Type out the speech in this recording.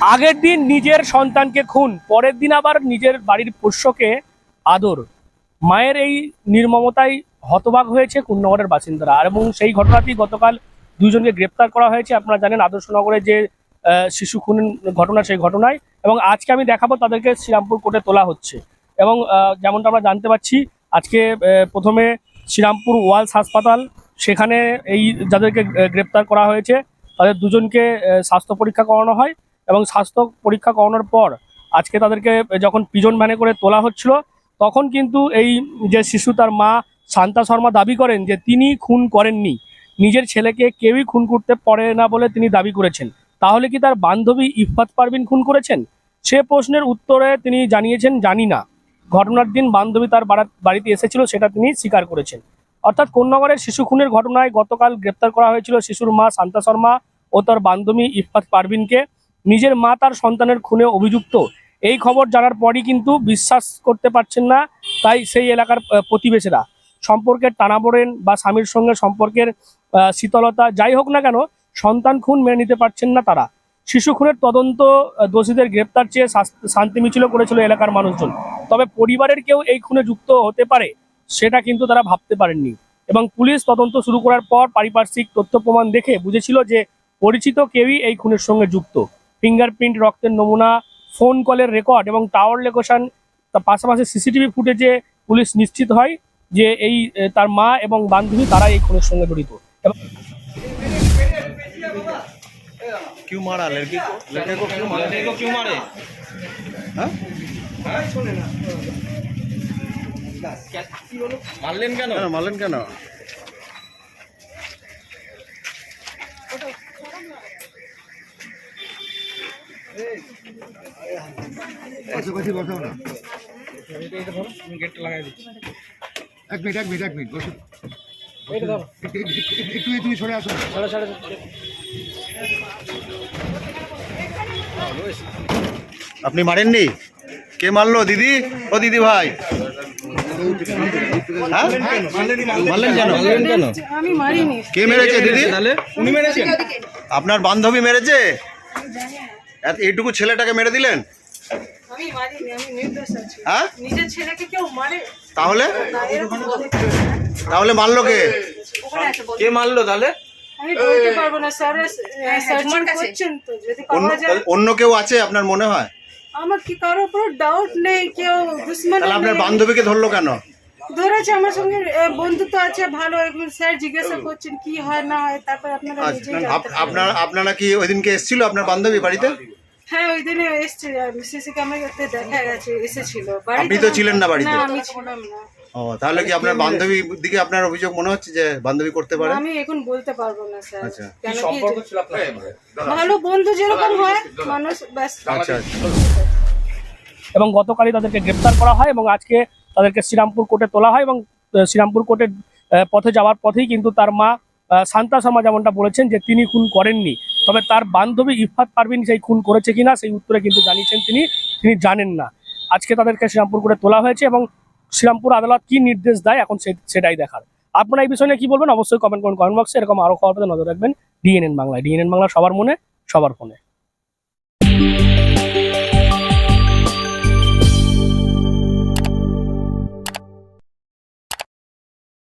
আগের দিন নিজের সন্তানকে খুন, পরের দিন আবার নিজের বাড়ির পোষ্যকে আদর। মায়ের এই নির্মমতায় হতবাক হয়েছে কুন্নগরের বাসিন্দারা। আর এবং সেই ঘটনাটি গতকাল দুজনকে গ্রেপ্তার করা হয়েছে। আপনারা জানেন আদর্শনগরে যে শিশু খুন ঘটনা, সেই ঘটনায়। এবং আজকে আমি দেখাবো তাদেরকে শ্রীরামপুর কোর্টে তোলা হচ্ছে। এবং যেমনটা আমরা জানতে পারছি, আজকে প্রথমে শ্রীরামপুর ওয়ালস হাসপাতাল, সেখানে এই যাদেরকে গ্রেপ্তার করা হয়েছে, তাদের দুজনকে স্বাস্থ্য পরীক্ষা করানো হয়। এবং স্বাস্থ্য পরীক্ষা করানোর পর আজকে তাদেরকে যখন পিজন ভ্যানে করে তোলা হচ্ছিল, তখন কিন্তু এই যে শিশু তার মা শান্তা শর্মা দাবি করেন যে তিনি খুন করেননি। নিজের ছেলেকে কেউই খুন করতে পারে না বলে তিনি দাবি করেছেন। তাহলে কি তার বান্ধবী ইফাত পারভিন খুন করেছেন? সে প্রশ্নের উত্তরে তিনি জানিয়েছেন, জানি না। ঘটনার দিন বান্ধবী তার বাড়িতে এসেছিল, সেটা তিনি স্বীকার করেছেন। অর্থাৎ কোন্নগরের শিশু খুনের ঘটনায় গতকাল গ্রেপ্তার করা হয়েছিল শিশুর মা শান্তা শর্মা ও তার বান্ধবী ইফাত পারভিনকে। নিজের মা তার সন্তানের খুনে অভিযুক্ত। এই খবর জানার পরই কিন্তু বিশ্বাস করতে পারছেন না তাই সেই এলাকার প্রতিবেশীরা। সম্পর্কের টানাপোড়েন বা স্বামীর সঙ্গে সম্পর্কের শীতলতা যাই হোক না কেন, সন্তান খুন মেনে নিতে পারছেন না তারা। শিশু খুনের তদন্ত দোষীদের গ্রেপ্তার চেয়ে শান্তি মিছিল করেছিল এলাকার মানুষজন। তবে পরিবারের কেউ এই খুনে যুক্ত হতে পারে, সেটা কিন্তু তারা ভাবতে পারেননি। এবং পুলিশ তদন্ত শুরু করার পর পারিপার্শ্বিক তথ্য প্রমাণ দেখে বুঝেছিল যে পরিচিত কেউই এই খুনের সঙ্গে যুক্ত। ফিঙ্গারপ্রিন্ট রক্তের নমুনা ফোন কলের রেকর্ড এবং টাওয়ার লোকেশন তার পাশাপাশি সিসিটিভি ফুটেজে পুলিশ নিশ্চিত হয় যে এই এ, তার মা এবং বান্ধবী তারা এই খুনের সঙ্গে জড়িত এবং क्यों मारा लड़की को लड़के को क्यों मारा लड़के को क्यों मारे हाँ? মারলেন কেন কেন মারলেন কেন পাশাপাশি বসাও না। এক মিনিট এক মিনিট এক মিনিট বসো একটু তুমি সরে আসো আপনি মারেননি? কে মারলো? দিদি? ও দিদি ভাই। হ্যাঁ? মারলেন কেন? কেন? কে মেরেছে দিদি? উনি মেরেছেন? আপনার বান্ধবী মেরেছে? এইটুকু ছেলেটাকে মেরে দিলেন? আমি মারিনি আমি নির্দোষ আছি। হ্যাঁ? মারে তাহলে? তাহলে মারলো কে? কে মারলো তাহলে? আমি বলতে পারব না স্যার সার্চিং করছেন তো যদি অন্য কেউ আছে আপনার মনে হয়? আমার কি কারোর উপর ডাউট নেই কেউ দুশ্মন তাহলে আপনার বান্ধবীকে ধরলো কেন? ধরেছে আমার সঙ্গে বন্ধুত্ব আছে ভালো স্যার জিজ্ঞাসা করছেন কি হয় না হয় তারপর আপনারা আচ্ছা। আপনার আপনারা কি ওই দিনকে এসেছিল আপনার বান্ধবী বাড়িতে? হ্যাঁ ওই দিনে এসছে সিসি ক্যামেরাতে দেখা গেছে এসেছিল। আপনি তো ছিলেন না বাড়িতে? না আমি ছিলাম না। ও তাহলে কি আপনার বান্ধবীর দিকে আপনার অভিযোগ মনে হচ্ছে যে বান্ধবী করতে পারে? আমি এখন বলতে পারব না স্যার। আচ্ছা। কি সম্পর্ক ছিল আপনার? ভালো বন্ধু যেরকম হয় মানুষ ব্যাস আচ্ছা আচ্ছা। এবং গতকালই তাদেরকে গ্রেপ্তার করা হয় এবং আজকে তাদেরকে শ্রীরামপুর কোর্টে তোলা হয় এবং শ্রীরামপুর কোর্টের পথে যাওয়ার পথেই কিন্তু তার মা শান্তা শর্মা যেমনটা বলেছেন যে তিনি খুন করেননি। তবে তার বান্ধবী ইফাত পারভিন সেই খুন করেছে কিনা সেই উত্তরে কিন্তু জানিয়েছেন তিনি তিনি জানেন না। আজকে তাদেরকে শ্রীরামপুর করে তোলা হয়েছে এবং শ্রীরামপুর আদালত কি নির্দেশ দেয় এখন সেটাই দেখার। আপনারা এই বিষয়ে কি বলবেন? অবশ্যই কমেন্ট করুন কমেন্ট বক্সে এরকম আরও খবর নজর রাখবেন। ডিএনএন বাংলায়। ডিএনএন বাংলা সবার মনে, সবার ফোনে।